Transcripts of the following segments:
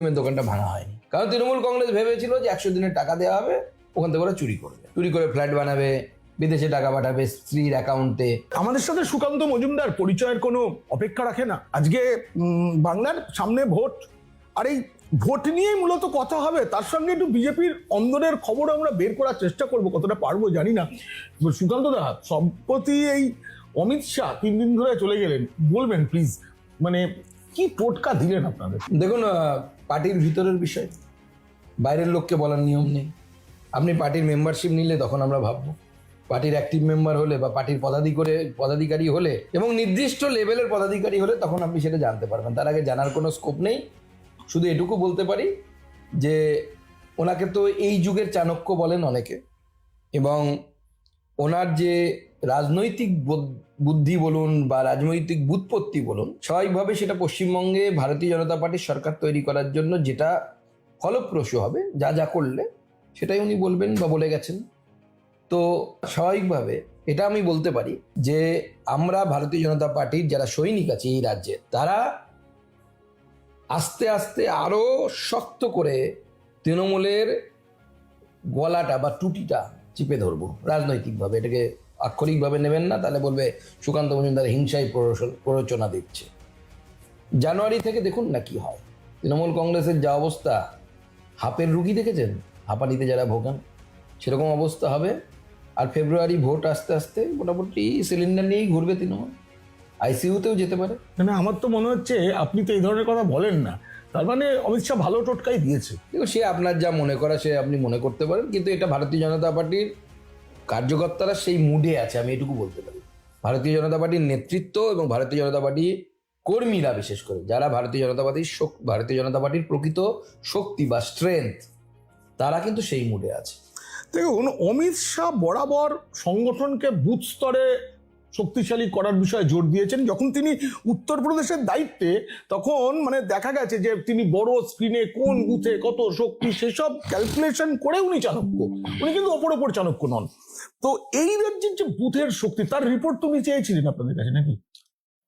দোকানটা ভাঙা হয়নি। কারণ তৃণমূল কংগ্রেস ভেবেছিল যে একশো দিনের টাকা দেওয়া হবে ওখান থেকে ওরা চুরি করবে চুরি করে ফ্ল্যাট বানাবে বিদেশে টাকা পাঠাবে স্ত্রীর অ্যাকাউন্টে। আমাদের সাথে সুকান্ত মজুমদার পরিচয়ের কোনো অপেক্ষা রাখে না। আজকে বাংলার সামনে ভোট। আর এই ভোট নিয়েই মূলত কথা হবে তার সঙ্গে একটু বিজেপির অন্দরের খবর আমরা বের করার চেষ্টা করব কতটা পারব জানি না। সুকান্ত দা সম্প্রতি এই অমিত শাহ তিন দিন ধরে চলে গেলেন। বলবেন প্লিজ মানে কি টোটকা দিলেন আপনাদের? দেখুন পার্টির ভিতরের বিষয়। বাইরের লোককে বলার নিয়ম নেই। আপনি পার্টির মেম্বারশিপ নিলে তখন আমরা ভাববো। পার্টির অ্যাক্টিভ মেম্বার হলে বা পার্টির পদাধিকারী করে, পদাধিকারী হলে এবং নির্দিষ্ট লেভেলের পদাধিকারী হলে তখন আপনি সেটা জানতে পারবেন। তার আগে জানার কোনো স্কোপ নেই। শুধু এটুকু বলতে পারি যে ওনাকে তো এই যুগের চাণক্য বলেন অনেকে এবং ওনার যে রাজনৈতিক বুদ্ধি বলুন বা রাজনৈতিক বুৎপত্তি বলুন, স্বাভাবিকভাবে সেটা পশ্চিমবঙ্গে ভারতীয় জনতা পার্টির সরকার তৈরি করার জন্য যেটা ফলপ্রসূ হবে, যা যা করলে, সেটাই উনি বলবেন বা বলে গেছেন। তো স্বাভাবিকভাবে এটা আমি বলতে পারি যে আমরা ভারতীয় জনতা পার্টির যারা সৈনিক আছে এই রাজ্যে, তারা আস্তে আস্তে আরও শক্ত করে তৃণমূলের গলাটা বা টুটিটা চিপে ধরবো রাজনৈতিকভাবে, এটাকে আক্ষরিকভাবে নেবেন না তাহলে বলবে সুকান্ত মজুমদার হিংসায় প্ররোচন- দিচ্ছে। জানুয়ারি থেকে দেখুন না কি হয়। তৃণমূল কংগ্রেসের যা অবস্থা হাপের রুগী দেখেছেন? হাঁপানিতে যারা ভোগান সেরকম অবস্থা হবে। আর ফেব্রুয়ারি ভোট আস্তে আস্তে মোটামুটি সিলিন্ডার নিয়েই ঘুরবে তৃণমূল। আইসিইউতেও যেতে পারে। মানে আমার তো মনে হচ্ছে আপনি তো এই ধরনের কথা বলেন না। তার মানে অমিত শাহ ভালো টোটকাই দিয়েছে। দেখুন সে আপনার যা মনে করা সে আপনি মনে করতে পারেন কিন্তু এটা ভারতীয় জনতা পার্টির কার্যকর্তারা সেই মুডে আছে, আমি এটুকু বলতে পারি। ভারতীয় জনতা পার্টির নেতৃত্ব এবং ভারতীয় জনতা পার্টি কর্মীরা বিশেষ করে, যারা ভারতীয় জনতা পার্টির ভারতীয় জনতা পার্টির প্রকৃত শক্তি বা স্ট্রেংথ তারা কিন্তু সেই মুডে আছে। দেখুন, অমিত শাহ বরাবর সংগঠনকে বুথ স্তরে শক্তিশালী করার বিষয়ে জোর দিয়েছেন। যখন তিনি উত্তরপ্রদেশের দায়িত্বে, তখন মানে দেখা গেছে যে তিনি বড় স্ক্রিনে কোন বুথে কত শক্তি, সেসব ক্যালকুলেশন করে উনি চাণক্য। উনি কিন্তু অপর অপর চাণক্য নন। তো এই রাজ্যের যে বুথের শক্তি, তার রিপোর্ট তুমি চেয়েছিলেন আপনাদের কাছে নাকি?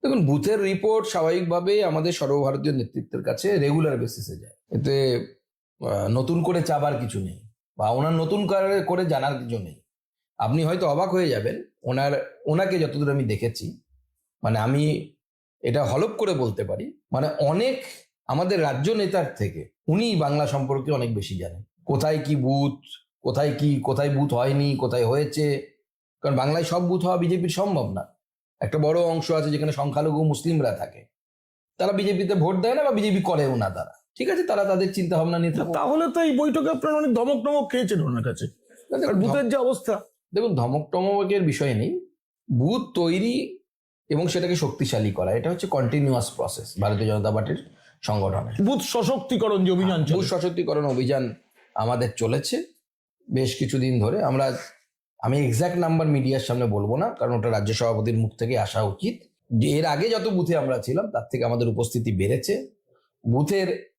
দেখুন বুথের রিপোর্ট স্বাভাবিকভাবেই আমাদের সর্বভারতীয় নেতৃত্বের কাছে রেগুলার বেসিসে যায়। এতে নতুন করে চাবার কিছু নেই বা ওনার নতুন করে করে জানার কিছু নেই। আপনি হয়তো অবাক হয়ে যাবেন ওনার ওনাকে যতদূর আমি দেখেছি মানে আমি এটা হলপ করে বলতে পারি মানে অনেক আমাদের রাজ্য নেতার থেকে উনি বাংলা সম্পর্কে অনেক বেশি জানেন। কোথায় কি বুথ কোথায় কি কোথায় বুথ হয়নি কোথায় হয়েছে? কারণ বাংলায় সব বুথ হওয়া বিজেপির সম্ভব না। একটা বড় অংশ আছে যেখানে সংখ্যালঘু মুসলিমরা থাকে। তারা বিজেপিতে ভোট দেয় না বা বিজেপি করেও না তারা। ঠিক আছে? তারা তাদের চিন্তা ভাবনা নিয়ে তাহলে তো এই বৈঠকে আপনার অনেক দমক টমক খেয়েছেন ওনার কাছে। বুথের যে অবস্থা। দেখুন ধমক টমকের বিষয় নেই। বুথ তৈরি এবং সেটাকে শক্তিশালী করা এটা হচ্ছে কন্টিনিউয়াস প্রসেস ভারতীয় জনতা পার্টির সংগঠনের। বুথ সশক্তিকরণ যে অভিযান ভূ চলছে। সশক্তিকরণ অভিযান আমাদের চলেছে। বেশ কিছুদিন ধরে আমরা আমি এক্স্যাক্ট নাম্বার মিডিয়ার সামনে বলব না কারণ ওটা রাজ্য সভাপতির মুখ থেকে আসা উচিত। যে এর আগে যত বুথে আমরা ছিলাম তার থেকে আমাদের উপস্থিতি বেড়েছে। বুথের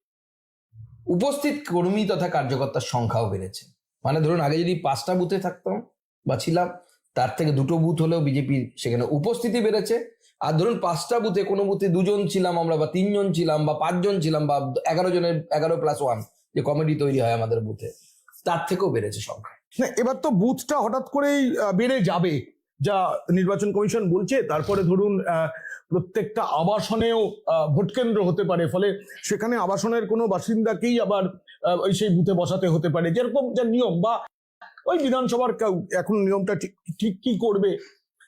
উপস্থিত কর্মী তথা কার্যকর্তার সংখ্যাও বেড়েছে। মানে ধরুন আগে যদি পাঁচটা বুথে থাকতাম বা ছিলাম তার থেকে দুটো বুথ হলেও বিজেপির সেখানে উপস্থিতি বেড়েছে। আর ধরুন পাঁচটা বুথে কোনো বুথে দুজন ছিলাম আমরা বা তিনজন ছিলাম বা পাঁচজন ছিলাম বা এগারো জনের এগারো প্লাস ওয়ান যে কমিটি তৈরি হয় আমাদের বুথে তার থেকেও বেড়েছে সংখ্যা। না এবার তো বুথটা হঠাৎ করেই বেড়ে যাবে যা নির্বাচন কমিশন বলছে। তারপরে ধরুন প্রত্যেকটা আবাসনেও আহ, ভোট কেন্দ্র হতে পারে। ফলে সেখানে আবাসনের কোনো বাসিন্দাকেই আবার সেই বুথে বসাতে হতে পারে। যেরকম যা নিয়ম বা ওই বিধানসভার এখন নিয়মটা ঠিক ঠিক কি করবে?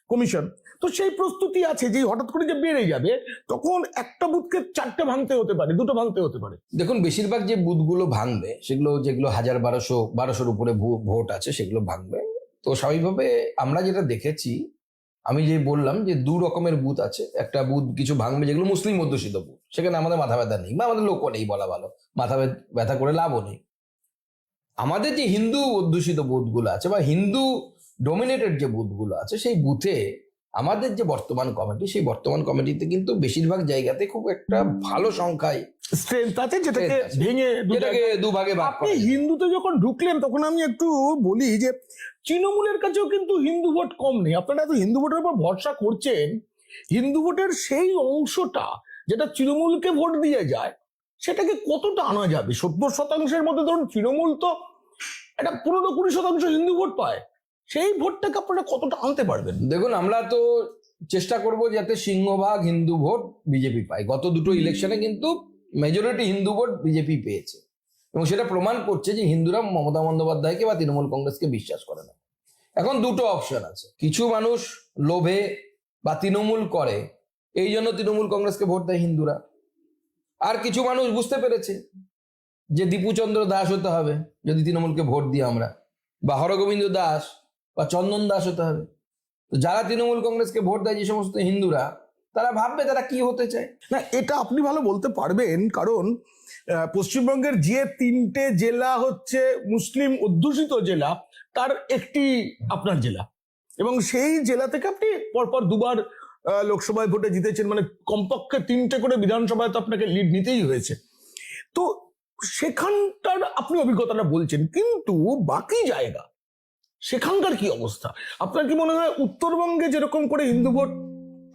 কমিশন। তো সেই প্রস্তুতি আছে যে হঠাৎ করে যে বেড়ে যাবে, তখন একটা বুথকে চারটে ভাঙতে হতে পারে, দুটো ভাঙতে হতে পারে। দেখুন, বেশিরভাগ যে বুথগুলো ভাঙবে, সেগুলো যেগুলো হাজার বারোশো, বারোশোর উপরে ভোট আছে, সেগুলো ভাঙবে। তো স্বাভাবিকভাবে আমরা যেটা দেখেছি, আমি যে বললাম যে দু রকমের বুথ আছে। একটা বুথ কিছু ভাঙবে, যেগুলো মুসলিম অধ্যুষিত বুথ। সেখানে আমাদের মাথা ব্যথা নেই, বা আমাদের লোকও নেই বলা ভালো। মাথা ব্য- ব্যথা করে লাভও নেই। আমাদের যে হিন্দু অধ্যুষিত বুথগুলো আছে বা হিন্দু ডোমিনেটেড যে বুথগুলো আছে সেই বুথে আমাদের যে বর্তমান কমিটি সেই বর্তমান কমিটিতে কিন্তু বেশিরভাগ জায়গাতে খুব একটা ভালো সংখ্যায় স্ট্রেংথ আছে যেটাকে ভেঙে দু যেটাকে দুভাগে ভাগ আপনি হিন্দুতে যখন ঢুকলেন তখন আমি একটু বলি যে তৃণমূলের কাছেও কিন্তু হিন্দু ভোট কম নেই। আপনারা এত হিন্দু ভোটের উপর ভরসা করছেন হিন্দু ভোটের সেই অংশটা যেটা তৃণমূলকে ভোট দিয়ে যায় সেটাকে কতটা আনা যাবে? সত্তর শতাংশের মধ্যে ধরুন তৃণমূল তো একটা পনেরো কুড়ি শতাংশ হিন্দু ভোট পায়। সেই ভোটটাকে আপনারা কতটা আনতে পারবেন? দেখুন আমরা তো চেষ্টা করব যাতে সিংহভাগ হিন্দু ভোট বিজেপি পায়। গত দুটো ইলেকশনে কিন্তু মেজরিটি হিন্দু ভোট বিজেপি পেয়েছে। এবং সেটা প্রমাণ করছে যে হিন্দুরা মমতা বন্দ্যোপাধ্যায়কে বা তৃণমূল কংগ্রেসকে বিশ্বাস করে না। এখন দুটো অপশন আছে। কিছু মানুষ লোভে বা তৃণমূল করে এই জন্য তৃণমূল কংগ্রেসকে ভোট দেয় হিন্দুরা। আর কিছু মানুষ বুঝতে পেরেছে যে দীপুচন্দ্র দাস হতে হবে, যদি তৃণমূলকে ভোট দিই আমরা, বা হরগোবিন্দ দাস, বা চন্দন দাস হতে হবে। তো যারা তৃণমূল কংগ্রেসকে ভোট দেয় যে সমস্ত হিন্দুরা, তারা ভাববে তারা কি হতে চায়? না, এটা আপনি ভালো বলতে পারবেন, কারণ পশ্চিমবঙ্গের যে তিনটে জেলা হচ্ছে মুসলিম অধ্যুষিত জেলা, তার একটি আপনার জেলা। এবং সেই জেলা থেকে আপনি পরপর দুবার লোকসভায় ভোটে জিতেছেন মানে কমপক্ষে তিনটে করে বিধানসভায় তো আপনাকে লিড নিতেই হয়েছে। তো সেখানটার আপনি অভিজ্ঞতাটা বলছেন, কিন্তু বাকি জায়গা, সেখানকার কি অবস্থা? আপনার কি মনে হয় উত্তরবঙ্গে যেরকম করে হিন্দু ভোট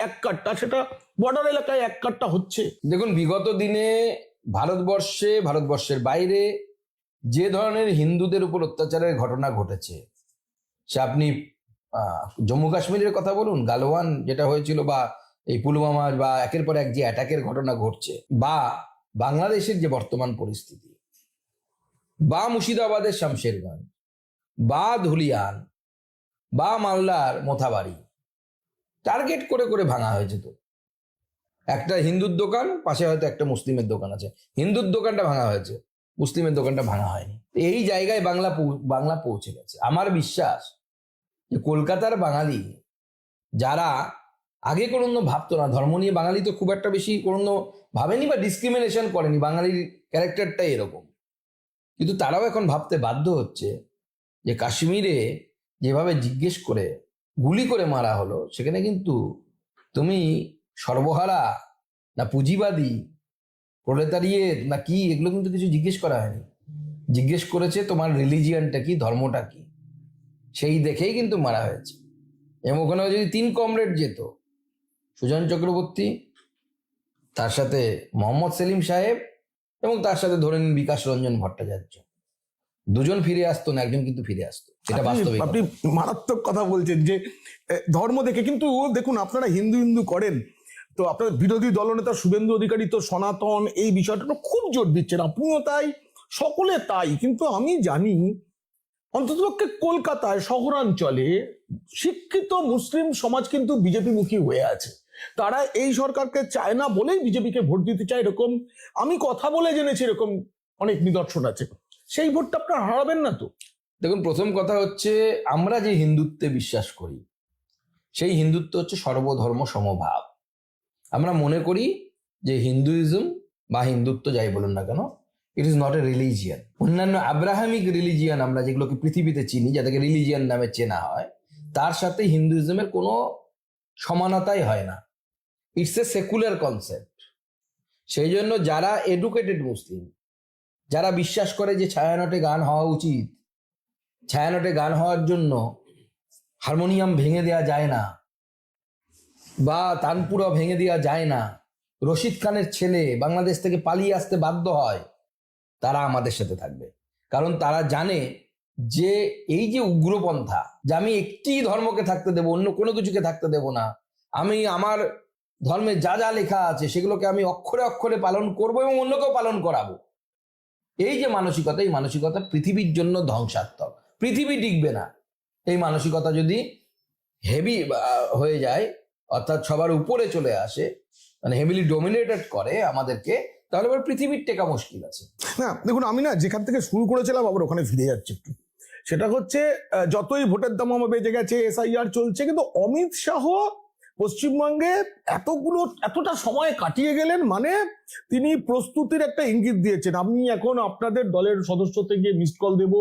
এক কাটটা, সেটা বর্ডার এলাকায় এক কাটটা হচ্ছে? দেখুন, বিগত দিনে ভারতবর্ষে, ভারতবর্ষের বাইরে যে ধরনের হিন্দুদের উপর অত্যাচারের ঘটনা ঘটেছে, সে আপনি জম্মু কাশ্মীরের কথা বলুন, গালওয়ান যেটা হয়েছিল বা এই পুলওয়ামা বা একের পর এক যে অ্যাটাকের ঘটনা ঘটছে বা বাংলাদেশের যে বর্তমান পরিস্থিতি, বা মুর্শিদাবাদের শামশেরগঞ্জ, বা ধুলিয়ান, বা মালদার মোথাবাড়ি টার্গেট করে করে ভাঙা হয়েছে তো। একটা হিন্দুর দোকান, পাশে হয়তো একটা মুসলিমের দোকান আছে। হিন্দুর দোকানটা ভাঙা হয়েছে, মুসলিমের দোকানটা ভাঙা হয়নি। এই জায়গায় বাংলা বাংলা পৌঁছে গেছে। আমার বিশ্বাস যে কলকাতার বাঙালি যারা আগে কোনো ভাবতো না, ধর্ম নিয়ে বাঙালি তো খুব একটা বেশি কোনো ভাবেনি বা ডিসক্রিমিনেশন করেনি, বাঙালির ক্যারেক্টারটাই এরকম। কিন্তু তারাও এখন ভাবতে বাধ্য হচ্ছে যে কাশ্মীরে যেভাবে জিজ্ঞেস করে, গুলি করে মারা হলো, সেখানে কিন্তু তুমি সর্বহারা না পুঁজিবাদী প্রলেতারিয়ে না কি, এগুলো কিন্তু কিছু জিজ্ঞেস করা হয়নি। জিজ্ঞেস করেছে তোমার রিলিজিয়ানটা কি, ধর্মটা কি? সেই দেখেই কিন্তু মারা হয়েছে। এবং ওখানে যদি তিন কমরেড যেত সুজন চক্রবর্তী তার সাথে মোহাম্মদ সেলিম সাহেব এবং তার সাথে ধরে নিন বিকাশ রঞ্জন ভট্টাচার্য। দুজন ফিরে আসতো না একজন কিন্তু ফিরে আসতো। এটা আপনি- বাস্তবিক আপনি মারাত্মক কথা বলছেন যে ধর্ম দেখে কিন্তু দেখুন আপনারা হিন্দু হিন্দু করেন। তো আপনার বিরোধী দলনেতা শুভেন্দু অধিকারী তো সনাতন এই বিষয়টা খুব জোর দিচ্ছেন। আপনিও তাই সকলে তাই। কিন্তু আমি জানি অন্ততপক্ষে কলকাতায় শহরাঞ্চলে শিক্ষিত মুসলিম সমাজ কিন্তু বিজেপি মুখী হয়ে আছে। তারা এই সরকারকে চায় না বলেই বিজেপিকে ভোট দিতে চায় এরকম আমি কথা বলে জেনেছি এরকম অনেক নিদর্শন আছে। সেই ভোটটা আপনারা হারাবেন না তো? দেখুন, প্রথম কথা হচ্ছে আমরা যে হিন্দুত্বে বিশ্বাস করি, সেই হিন্দুত্ব হচ্ছে সর্বধর্ম সমভাব। আমরা মনে করি যে হিন্দুইজম বা হিন্দুত্ব যাই বলুন না কেন it is not a religion অন্যান্য আব্রাহামিক রিলিজিয়ান আমরা যেগুলোকে পৃথিবীতে চিনি, যাদেরকে রিলিজিয়ান নামে চেনা হয়, তার সাথে হিন্দুইজমের কোনো সমানতাই হয় না। ইটস এ সেকুলার কনসেপ্ট সেই জন্য যারা এডুকেটেড মুসলিম, যারা বিশ্বাস করে যে ছায়ানটে গান হওয়া উচিত, ছায়ানটে গান হওয়ার জন্য হারমোনিয়াম ভেঙে দেওয়া যায় না, বা তানপুরা ভেঙে দেওয়া যায় না, রশিদ খানের ছেলে বাংলাদেশ থেকে পালিয়ে আসতে বাধ্য হয় তারা আমাদের সাথে থাকবে। কারণ তারা জানে যে এই যে উগ্রপন্থা, যে আমি একটি ধর্মকে থাকতে দেব, অন্য কোনো কিছুকে থাকতে দেব না। আমি আমার ধর্মে যা যা লেখা আছে, সেগুলোকে আমি অক্ষরে অক্ষরে পালন করব এবং অন্যকেও পালন করাবো। এই যে মানসিকতা, এই মানসিকতা পৃথিবীর জন্য ধ্বংসাত্মক। পৃথিবী টিকবে না। এই মানসিকতা যদি হেভি হয়ে যায়, অর্থাৎ সবার উপরে চলে আসে মানে হেভিলি ডোমিনেটেড করে আমাদেরকে তাহলে এবার পৃথিবীর টেকা মুশকিল আছে। না, দেখুন, আমি না যেখান থেকে শুরু করেছিলাম, আবার ওখানে ফিরে যাচ্ছি একটু। সেটা হচ্ছে যতই ভোটের দাম আমার বেজে গেছে, এসআইআর চলছে, কিন্তু অমিত শাহ পশ্চিমবঙ্গে এতগুলো, এতটা সময় কাটিয়ে গেলেন মানে তিনি প্রস্তুতির একটা ইঙ্গিত দিয়েছেন। আমি এখন আপনাদের দলের সদস্য থেকে মিসড কল দেব,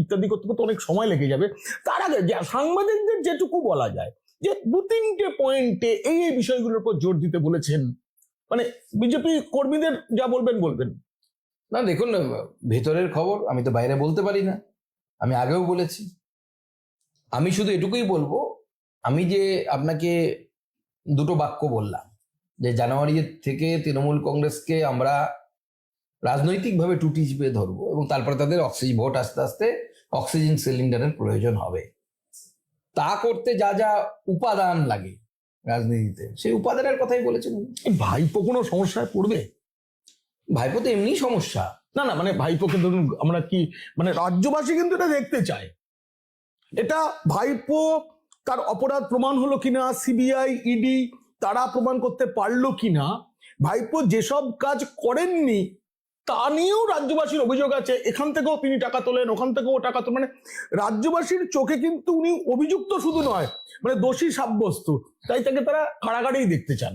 ইত্যাদি করতে করতে অনেক সময় লেগে যাবে। তার আগে সাংবাদিকদের যেটুকু বলা যায়, যে দু তিনটে পয়েন্টে এই এই বিষয়গুলোর উপর জোর দিতে বলেছেন মানে বিজেপি কর্মীদের যা বলবেন বলবেন। না, দেখুন, ভেতরের খবর, আমি তো বাইরে বলতে পারি না। আমি আগেও বলেছি। আমি শুধু এটুকুই বলব, আমি যে আপনাকে দুটো বাক্য বললাম, যে জানুয়ারি থেকে তৃণমূল কংগ্রেসকে আমরা রাজনৈতিকভাবে টুটি চিপে ধরবো এবং তারপরে তাদের অক্সিজেন ভোট আস্তে আস্তে অক্সিজেন সিলিন্ডারের প্রয়োজন হবে। তা করতে যা যা উপাদান লাগে রাজনীতিতে। সেই উপাদানের কথাই বলেছেন ভাইপো কোনো সমস্যায় পড়বে? ভাইপো তো এমনি সমস্যা। না না মানে ভাইপোকে ধরুন আমরা কি মানে রাজ্যবাসী কিন্তু এটা দেখতে চায়। এটা ভাইপো তার অপরাধ প্রমাণ হলো কিনা সিবিআই ইডি তারা প্রমাণ করতে পারল কিনা ভাইপো যেসব কাজ করেননি তা নিয়েও রাজ্যবাসীর অভিযোগ আছে, এখান থেকেও তিনি টাকা তোলেন, ওখান থেকেও টাকা তোলেন। মানে রাজ্যবাসীর চোখে কিন্তু উনি অভিযুক্ত শুধু নয় মানে দোষী সাব্যস্ত। তাই তাকে তারা কারাগারেই দেখতে চান।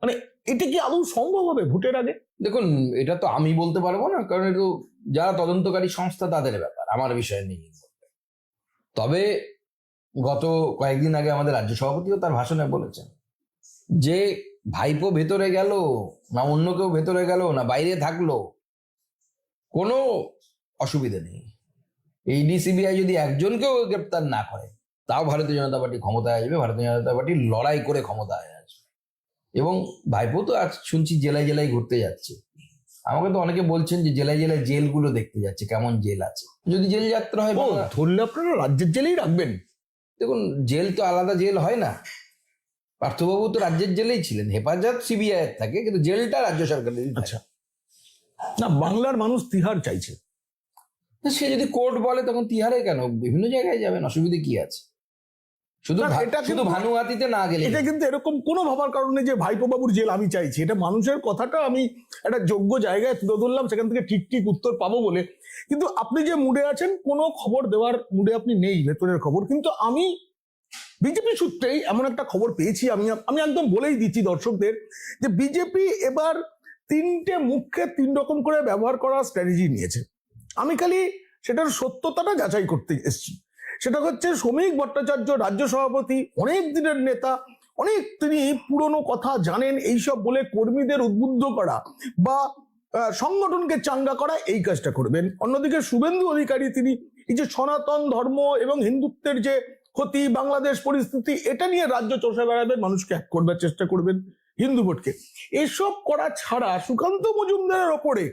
মানে এটা কি আদৌ সম্ভব হবে ভোটের আগে? দেখুন, এটা তো আমি বলতে পারব না, কারণ এটা যারা তদন্তকারী সংস্থা, তাদের ব্যাপার, আমার বিষয় নেই তবে গত কয়েকদিন আগে আমাদের রাজ্য সভাপতিও তার ভাষণে বলেছেন যে ভাইপো ভেতরে গেল না অন্য কেউ ভেতরে গেল না বাইরে থাকল? কোনো অসুবিধা নেই। এই ডিসিবিআই যদি একজনকেও গ্রেপ্তার না করে তাও ভারতীয় জনতা পার্টি ক্ষমতায় আসবে ভারতীয় জনতা পার্টি লড়াই করে ক্ষমতায় আসবে। এবং ভাইপো তো আজ শুনছি জেলায় জেলায় ঘুরতে যাচ্ছে। আমাকে তো অনেকে বলছেন যে জেলায় জেলায় জেলগুলো দেখতে যাচ্ছে কেমন জেল আছে। যদি জেল যাত্রা হয় ধরলে আপনারা রাজ্যের জেলেই রাখবেন। দেখুন জেল তো আলাদা জেল হয় না। পার্থবাবু তো রাজ্যের জেলেই ছিলেন হেফাজত সিবিআই এর থাকে কিন্তু জেলটা রাজ্য সরকারের আচ্ছা। না বাংলার মানুষ তিহার চাইছে। সে যদি কোর্ট বলে তখন তিহারে কেন? বিভিন্ন জায়গায় যাবেন অসুবিধে কি আছে? শুধু এটা শুধু ভানুয়াতিতে না গেলে এটা কিন্তু এরকম কোনো ভাবার কারণে যে ভাইপো বাবুর জেল আমি চাইছি এটা মানুষের কথাটা আমি একটা যোগ্য জায়গায় তুলে ধরলাম সেখান থেকে ঠিক ঠিক উত্তর পাবো বলে। কিন্তু আপনি যে মুডে আছেন কোনো খবর দেওয়ার মুডে আপনি নেই ভেতরের খবর। কিন্তু আমি বিজেপি সূত্রেই এমন একটা খবর পেয়েছি আমি আমি একদম বলেই দিচ্ছি দর্শকদের যে বিজেপি এবার তিনটে মুখকে তিন রকম করে ব্যবহার করার স্ট্র্যাটেজি নিয়েছে। আমি খালি সেটার সত্যতাটা যাচাই করতে এসেছি। সেটা হচ্ছে শ্রমিক ভট্টাচার্য রাজ্য সভাপতি, অনেক দিনের নেতা, অনেক তিনি পুরনো কথা জানেন এইসব বলে কর্মীদের উদ্বুদ্ধ করা বা সংগঠনকে চাঙ্গা করা এই কাজটা করবেন। অন্যদিকে শুভেন্দু অধিকারী তিনি এই যে সনাতন ধর্ম এবং হিন্দুত্বের যে ক্ষতি, বাংলাদেশ পরিস্থিতি, এটা নিয়ে রাজ্য চষে বেড়াবেন মানুষকে এক করবার চেষ্টা করবেন হিন্দু ভোটকে। এসব করা ছাড়া সুকান্ত মজুমদারের ওপরে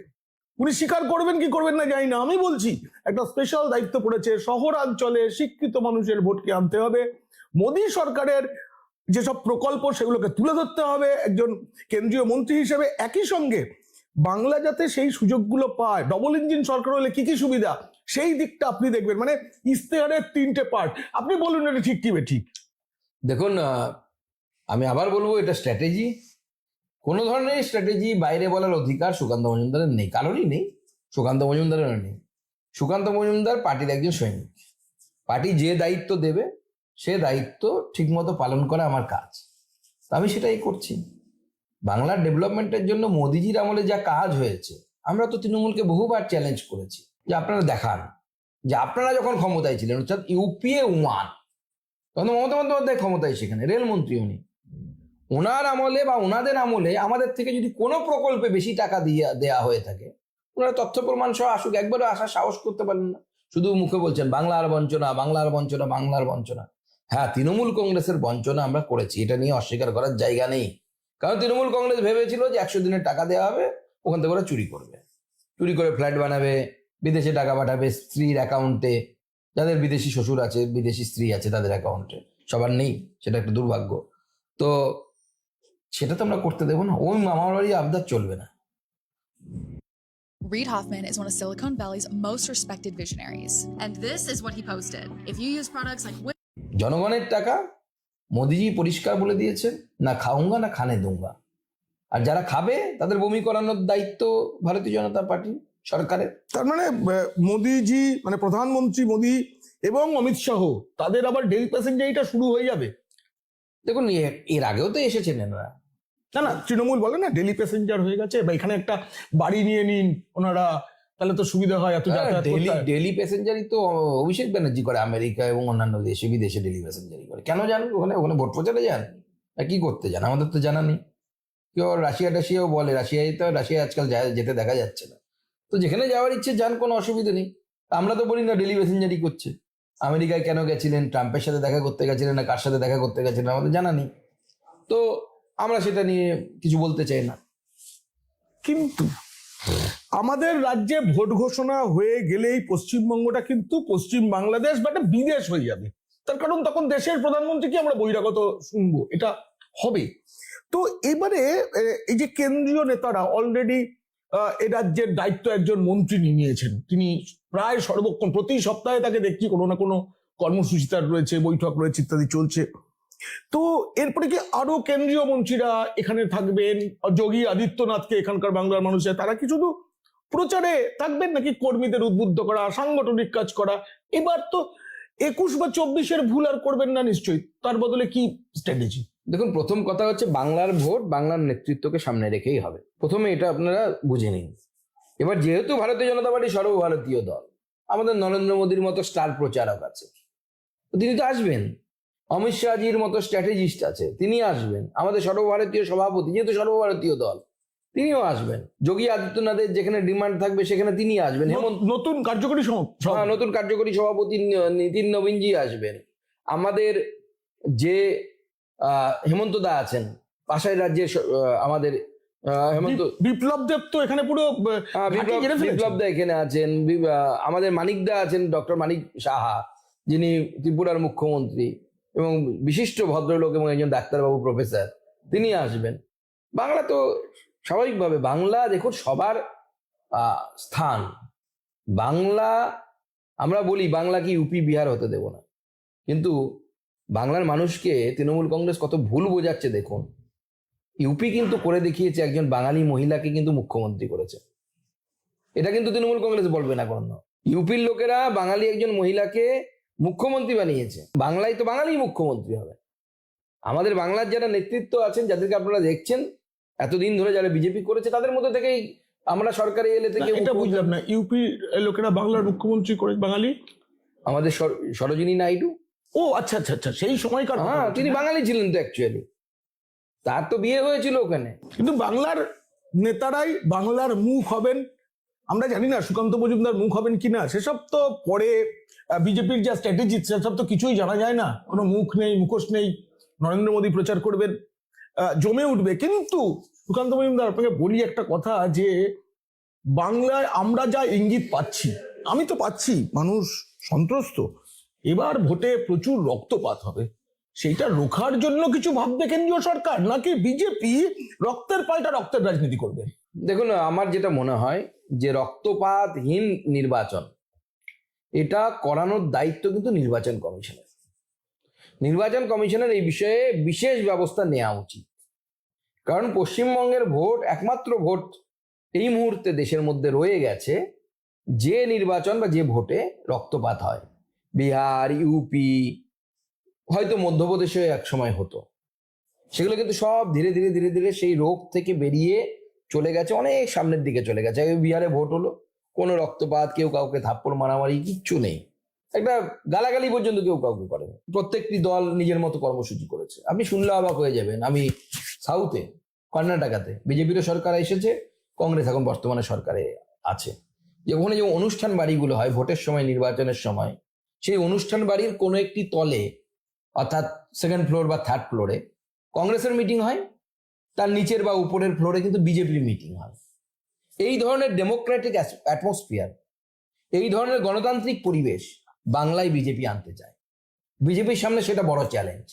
উনি স্বীকার করবেন কি করবেন না জানি না, আমি বলছি, একটা স্পেশাল দায়িত্ব পড়েছে, শহরাঞ্চলে শিক্ষিত মানুষের ভোটকে আনতে হবে, মোদী সরকারের যেসব প্রকল্প সেগুলোকে তুলে ধরতে হবে, একজন কেন্দ্রীয় মন্ত্রী হিসেবে একই সঙ্গে বাংলা যাতে সেই সুযোগগুলো পায় ডবল ইঞ্জিন সরকার হলে কি কি সুবিধা সেই দিকটা আপনি দেখবেন। মানে ইস্তেহারের তিনটে পার্ট আপনি বলুন এটা ঠিক কি ঠিক দেখুন আমি আবার বলব, এটা স্ট্র্যাটেজি কোনো ধরনের স্ট্র্যাটেজি বাইরে বলার অধিকার সুকান্ত মজুমদারের নেই। কারোরই নেই। সুকান্ত মজুমদারেরও নেই। সুকান্ত মজুমদার পার্টির একজন সৈনিক। পার্টি যে দায়িত্ব দেবে, সে দায়িত্ব ঠিকমতো পালন করা আমার কাজ। তো আমি সেটাই করছি। বাংলার ডেভেলপমেন্টের জন্য মোদিজির আমলে যা কাজ হয়েছে, আমরা তো তৃণমূলকে বহুবার চ্যালেঞ্জ করেছি। যে আপনারা দেখান। যে আপনারা যখন ক্ষমতায় ছিলেন, অর্থাৎ ইউপিএ ওয়ান তখন মমতা বন্দ্যোপাধ্যায় ক্ষমতায় সেখানে রেলমন্ত্রী উনি। ওনার আমলে বা ওনাদের আমলে আমাদের থেকে যদি কোনো প্রকল্পে বেশি টাকা দিয়ে, দেয়া হয়ে থাকে, ওনারা তথ্য প্রমাণ সহ আসুক, একবারও আসার সাহস করতে পারেন না। শুধু মুখে বলছেন, বাংলার বঞ্চনা বাংলার বঞ্চনা বাংলার বঞ্চনা। হ্যাঁ তৃণমূল কংগ্রেসের বঞ্চনা আমরা করেছি, এটা নিয়ে অস্বীকার করার জায়গা নেই। কারণ তৃণমূল কংগ্রেস ভেবেছিল যে একশো দিনের টাকা দেওয়া হবে, ওখান থেকে ওরা চুরি করবে। চুরি করে ফ্ল্যাট বানাবে বিদেশে টাকা পাঠাবে স্ত্রীর অ্যাকাউন্টে যাদের বিদেশি শ্বশুর আছে বিদেশি স্ত্রী আছে তাদের অ্যাকাউন্টে সবার নেই সেটা একটা দুর্ভাগ্য। তো সেটা তো আমরা করতে দেবো না। ওই মামার বাড়ি আবদার চলবে না। Reid Hoffman is one of Silicon Valley's most respected visionaries. And this is what he posted. If you use products like জনগণের টাকা মোদিজি পরিষ্কার বলে দিয়েছেন না খাউঙ্গা না খানে দুঙ্গা। আর যারা খাবে তাদের বমি করানোর দায়িত্ব ভারতীয় জনতা পার্টি। সরকারের। তার মানে মোদিজি মানে প্রধানমন্ত্রী মোদি এবং অমিত শাহ তাদের আবার ডেলি প্যাসেঞ্জারিটা শুরু হয়ে যাবে। দেখুন এর আগেও তো এসেছেন এনারা। না না তৃণমূল বলে না ডেলি প্যাসেঞ্জার হয়ে গেছে বা এখানে একটা বাড়ি নিয়ে নিন ওনারা তাহলে তো সুবিধা হয় এত ডেলি। ডেলি প্যাসেঞ্জারই তো অভিষেক ব্যানার্জি করে আমেরিকা এবং অন্যান্য দেশে বিদেশে ডেলি প্যাসেঞ্জারি করে। কেন যান ওখানে? ওখানে ভোট প্রচারে যান? আর কি করতে যান? আমাদের তো জানা নেই। কেউ রাশিয়া টাশিয়াও বলে রাশিয়ায় তো রাশিয়া আজকাল যেতে দেখা যাচ্ছে না। তো যেখানে যাওয়ার ইচ্ছে, যান, কোনো অসুবিধা নেই। আমরা তো বলি না ডেলি প্যাসেঞ্জারি করছে। আমেরিকায় কেন গেছিলেন? ট্রাম্পের সাথে দেখা করতে গেছিলেন না? কার সাথে দেখা করতে গেছিলেন? আমাদের জানা নেই। তো আমরা সেটা নিয়ে কিছু বলতে চাই না। কিন্তু আমাদের রাজ্যে ভোট ঘোষণা হয়ে গেলেই পশ্চিমবঙ্গটা কিন্তু পশ্চিম বাংলাদেশ বা একটা বিদেশ হয়ে যাবে। তার কারণ তখন দেশের প্রধানমন্ত্রীকে আমরা বহিরাগত শুনব? এটা হবে। তো এবারে এই যে কেন্দ্রীয় নেতারা অলরেডি এ রাজ্যের দায়িত্ব একজন মন্ত্রী নিয়ে নিয়েছেন। তিনি প্রায় সর্বক্ষণ, প্রতি সপ্তাহে তাকে দেখছি কোনো না কোনো কর্মসূচি তার রয়েছে, বৈঠক রয়েছে ইত্যাদি চলছে। তো এরপরে কি আরও কেন্দ্রীয় মন্ত্রীরা এখানে থাকবেন? যোগী আদিত্যনাথকে এখানকার বাংলার মানুষের তারা কি শুধু প্রচারে থাকবেন নাকি কর্মীদের উদ্বুদ্ধ করা, সাংগঠনিক কাজ করা? এবার তো একুশ বা চব্বিশের ভুল আর করবেন না নিশ্চয়ই। তার বদলে কি স্ট্র্যাটেজি দেখুন প্রথম কথা হচ্ছে বাংলার ভোট বাংলার নেতৃত্বকে সামনে রেখেই হবে। প্রথমে এটা আপনারা বুঝে নিন। এবার যেহেতু ভারতীয় জনতা পার্টি সর্বভারতীয় দল আমাদের নরেন্দ্র মোদীর মতো স্টার প্রচারক আছে। তিনি তো আসবেন। অমিত শাহজির মতো স্ট্র্যাটেজিস্ট আছে তিনি আসবেন। আমাদের সর্বভারতীয় সভাপতি যেহেতু সর্বভারতীয় দল তিনিও আসবেন। যোগী আদিত্যনাথের যেখানে ডিমান্ড থাকবে সেখানে তিনি আসবেন। নতুন কার্যকরী হ্যাঁ, নতুন কার্যকরী সভাপতি নীতিন নবীনজি আসবেন। আমাদের যে হেমন্ত দা আছেন। পাশের রাজ্যে আমাদের হেমন্ত বিপ্লব দেব তো এখানে পুরো বিপ্লব দা এখানে আছেন। আমাদের মানিক দা আছেন ডক্টর মানিক সাহা যিনি ত্রিপুরার মুখ্যমন্ত্রী এবং বিশিষ্ট ভদ্রলোক এবং একজন ডাক্তারবাবু প্রফেসর। তিনি আসবেন। বাংলা তো স্বাভাবিকভাবে বাংলা দেখুন সবার আহ, স্থান। বাংলা আমরা বলি বাংলা কি ইউপি বিহার হতে দেব না। কিন্তু বাংলার মানুষকে তৃণমূল কংগ্রেস কত ভুল বোঝাচ্ছে দেখুন। ইউপি কিন্তু করে দেখিয়েছে একজন বাঙালি মহিলাকে কিন্তু মুখ্যমন্ত্রী করেছে। এটা কিন্তু তৃণমূল কংগ্রেস বলবে না কোনো। ইউপির লোকেরা বাঙালি একজন মহিলাকে মুখ্যমন্ত্রী বানিয়েছে। বাংলায় তো বাঙালি মুখ্যমন্ত্রী হবে। আমাদের বাংলার যারা নেতৃত্ব আছেন যাদেরকে আপনারা দেখছেন এতদিন ধরে যারা বিজেপি করেছে তাদের মধ্যে থেকেই আমরা সরকারে এলে থেকে এটা বুঝলাম না। ইউপি লোকেরা বাংলার মুখ্যমন্ত্রী করে বাঙালি? আমাদের সর- সরোজিনী নাইডু ও আচ্ছা আচ্ছা আচ্ছা সেই সময়কার হ্যাঁ তিনি। বাঙালি ছিলেন তো অ্যাকচুয়ালি তার তো বিয়ে হয়েছিল ওখানে। কিন্তু বাংলার নেতারাই বাংলার মুখ হবেন আমরা জানি না সুকান্ত মজুমদার মুখ হবেন কিনা সেসব তো পরে বিজেপির যা স্ট্র্যাটেজি সেসব তো কিছুই জানা যায় না। কোনো মুখ নেই মুখোশ নেই নরেন্দ্র মোদী প্রচার করবেন জমে উঠবে। কিন্তু সুকান্ত মজুমদার আপনাকে বলি একটা কথা যে বাংলায় আমরা যা ইঙ্গিত পাচ্ছি আমি তো পাচ্ছি মানুষ সন্ত্রস্ত। এবার ভোটে প্রচুর রক্তপাত হবে। সেইটা রোখার জন্য কিছু ভাববে কেন্দ্রীয় সরকার? নাকি বিজেপি রক্তের পাল্টা রক্তের রাজনীতি করবে? দেখুন, আমার যেটা মনে হয় যে রক্তপাতহীন নির্বাচন, এটা করানোর দায়িত্ব কিন্তু নির্বাচন কমিশনের। নির্বাচন কমিশনের এই বিষয়ে বিশেষ ব্যবস্থা নেওয়া উচিত। কারণ পশ্চিমবঙ্গের ভোট একমাত্র ভোট এই মুহূর্তে দেশের মধ্যে রয়ে গেছে, যে নির্বাচন বা যে ভোটে রক্তপাত হয়। বিহার, ইউপি, হয়তো মধ্যপ্রদেশে এক সময় হতো। সেগুলো কিন্তু সব ধীরে ধীরে ধীরে ধীরে সেই রোগ থেকে বেরিয়ে চলে গেছে, অনেক সামনের দিকে চলে গেছে। বিহারে ভোট হলো, কোনো রক্তপাত, কেউ কাউকে থাপ্পড়, মারামারি, কিচ্ছু নেই। একটা গালাগালি পর্যন্ত কেউ কাউকে করেনি। প্রত্যেকটি দল নিজের মতো কর্মসূচি করেছে। আপনি শুনলে অবাক হয়ে যাবেন, আমি সাউথে, কর্ণাটকাতে, বিজেপিরও সরকার এসেছে, কংগ্রেস এখন বর্তমানে সরকারে আছে। যে ওখানে যে অনুষ্ঠান বাড়িগুলো হয়, ভোটের সময়, নির্বাচনের সময় সেই অনুষ্ঠান বাড়ির কোনো একটি তলে, অর্থাৎ সেকেন্ড ফ্লোর বা থার্ড ফ্লোরে কংগ্রেসের মিটিং হয়, তার নিচের বা উপরের ফ্লোরে কিন্তু বিজেপির মিটিং হয়। এই ধরনের ডেমোক্রেটিক অ্যাটমসফিয়ার এই ধরনের গণতান্ত্রিক পরিবেশ বাংলায় বিজেপি আনতে চায়। বিজেপির সামনে সেটা বড় চ্যালেঞ্জ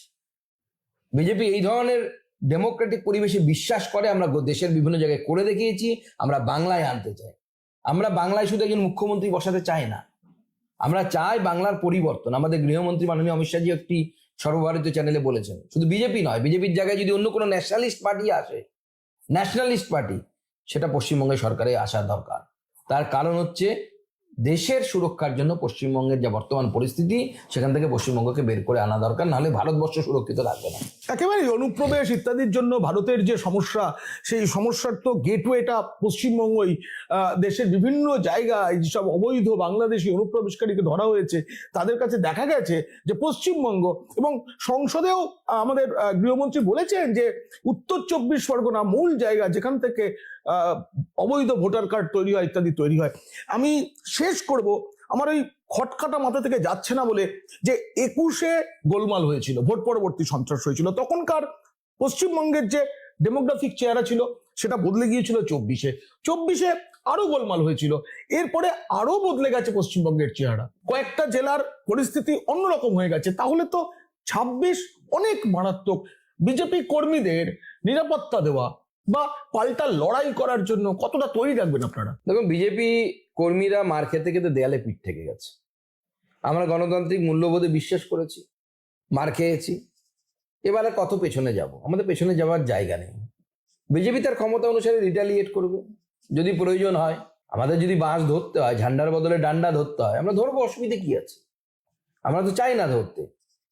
বিজেপি এই ধরনের ডেমোক্রেটিক পরিবেশে বিশ্বাস করে, আমরা দেশের বিভিন্ন জায়গায় করে দেখিয়েছি, আমরা বাংলায় আনতে চাই। আমরা বাংলায় শুধু একজন মুখ্যমন্ত্রী বসাতে চাই না। আমরা চাই বাংলার পরিবর্তন। আমাদের গৃহমন্ত্রী মাননীয় অমিত শাহজি একটি সর্বভারতীয় চ্যানেলে বলেছেন। শুধু বিজেপি নয়, বিজেপির জায়গায় যদি অন্য কোনো ন্যাশনালিস্ট পার্টি আসে ন্যাশনালিস্ট পার্টি সেটা পশ্চিমবঙ্গের সরকারে আসা দরকার। তার কারণ হচ্ছে দেশের সুরক্ষার জন্য পশ্চিমবঙ্গের যা বর্তমান পরিস্থিতি, সেখান থেকে পশ্চিমবঙ্গকে বের করে আনা দরকার, নাহলে ভারতবর্ষ সুরক্ষিত থাকবে না। একেবারে অনুপ্রবেশ ইত্যাদির জন্য ভারতের যে সমস্যা, সেই সমস্যার তো গেটওয়েটা পশ্চিমবঙ্গই দেশের বিভিন্ন জায়গায় যেসব অবৈধ বাংলাদেশি অনুপ্রবেশকারীকে ধরা হয়েছে, তাদের কাছে দেখা গেছে যে পশ্চিমবঙ্গ এবং সংসদেও, আমাদের গৃহমন্ত্রী বলেছেন যে উত্তর চব্বিশ পরগনা মূল জায়গা যেখান থেকে অবৈধ ভোটার কার্ড তৈরি হয় ইত্যাদি তৈরি হয়। আমি শেষ করব, আমার ওই খটকাটা মাথা থেকে যাচ্ছে না বলে যে একুশে গোলমাল হয়েছিল, ভোট পরবর্তী সন্ত্রাস হয়েছিল। তখনকার পশ্চিমবঙ্গের যে ডেমোগ্রাফিক চেহারা ছিল, সেটা বদলে গিয়েছিল চব্বিশে। চব্বিশে আরও গোলমাল হয়েছিল, এরপরে আরও বদলে গেছে পশ্চিমবঙ্গের চেহারা। কয়েকটা জেলার পরিস্থিতি অন্যরকম হয়ে গেছে। তাহলে তো ছাব্বিশ অনেক মারাত্মক। বিজেপি কর্মীদের নিরাপত্তা দেওয়া বা পাল্টা লড়াই করার জন্য কতটা তৈরি রাখবেন আপনারা? দেখুন, বিজেপি কর্মীরা মার খেতে খেতে দেয়ালে পিঠ থেকে গেছে। আমরা গণতান্ত্রিক মূল্যবোধে বিশ্বাস করেছি, মার খেয়েছি। এবারে কত পেছনে যাব? আমাদের পেছনে যাওয়ার জায়গা নেই। বিজেপি তার ক্ষমতা অনুসারে রিটালিয়েট করবে। যদি প্রয়োজন হয়, আমাদের যদি বাঁশ ধরতে হয়, ঝান্ডার বদলে ডান্ডা ধরতে হয়, আমরা ধরবো, অসুবিধে কি আছে? আমরা তো চাই না ধরতে।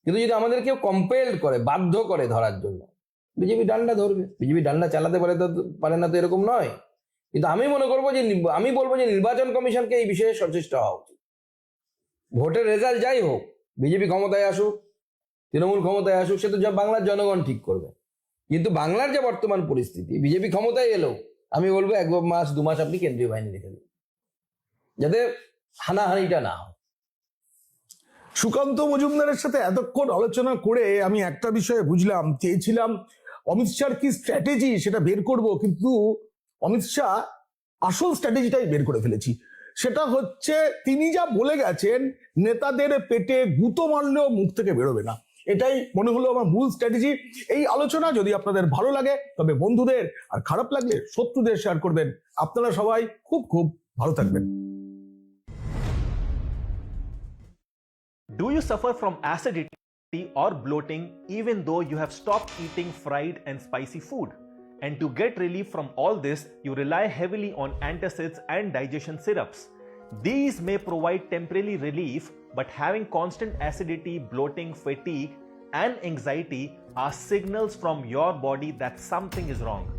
কিন্তু যদি আমাদের কেউ কম্পেলড করে, বাধ্য করে ধরার জন্য বিজেপি ডান্ডা ধরবে। বিজেপি ডান্ডা চালাতে পারে তো পারে না তো এরকম নয়। কিন্তু আমি মনে করব যে আমি বলব যে নির্বাচন কমিশনকে এই বিষয়ে সচেষ্ট হওয়া উচিত। ভোটের রেজাল্ট যাই হোক, বিজেপি ক্ষমতায় আসুক, তৃণমূল ক্ষমতায় আসুক, সে তো যা বাংলার জনগণ ঠিক করবে। কিন্তু বাংলার যে বর্তমান পরিস্থিতি, বিজেপি ক্ষমতায় এলেও আমি বলব এক মাস, দু মাস আপনি কেন্দ্রীয় বাহিনী রেখে দিন যাতে হানাহানিটা না হয়। সুকান্ত মজুমদারের সাথে এতক্ষণ আলোচনা করে আমি একটা বিষয়ে বুঝলাম, চেয়েছিলাম অমিত শাহর কি স্ট্র্যাটেজি সেটা বের করব? কিন্তু অমিত শাহ আসল স্ট্র্যাটেজিটাই বের করে ফেলেছি। সেটা হচ্ছে তিনি যা বলে গেছেন, নেতাদের পেটে গুঁতো মারলেও মুখ থেকে বেরোবে না। এটাই মনে হলো আমার মূল স্ট্র্যাটেজি এই আলোচনা যদি আপনাদের ভালো লাগে, তবে বন্ধুদের আর খারাপ লাগলে শত্রুদের শেয়ার করবেন। আপনারা সবাই খুব খুব ভালো থাকবেন। Do you suffer from acidity or bloating even though you have stopped eating fried and spicy food? And to get relief from all this, you rely heavily on antacids and digestion syrups. These may provide temporary relief, but having constant acidity, bloating, fatigue, and anxiety are signals from your body that something is wrong.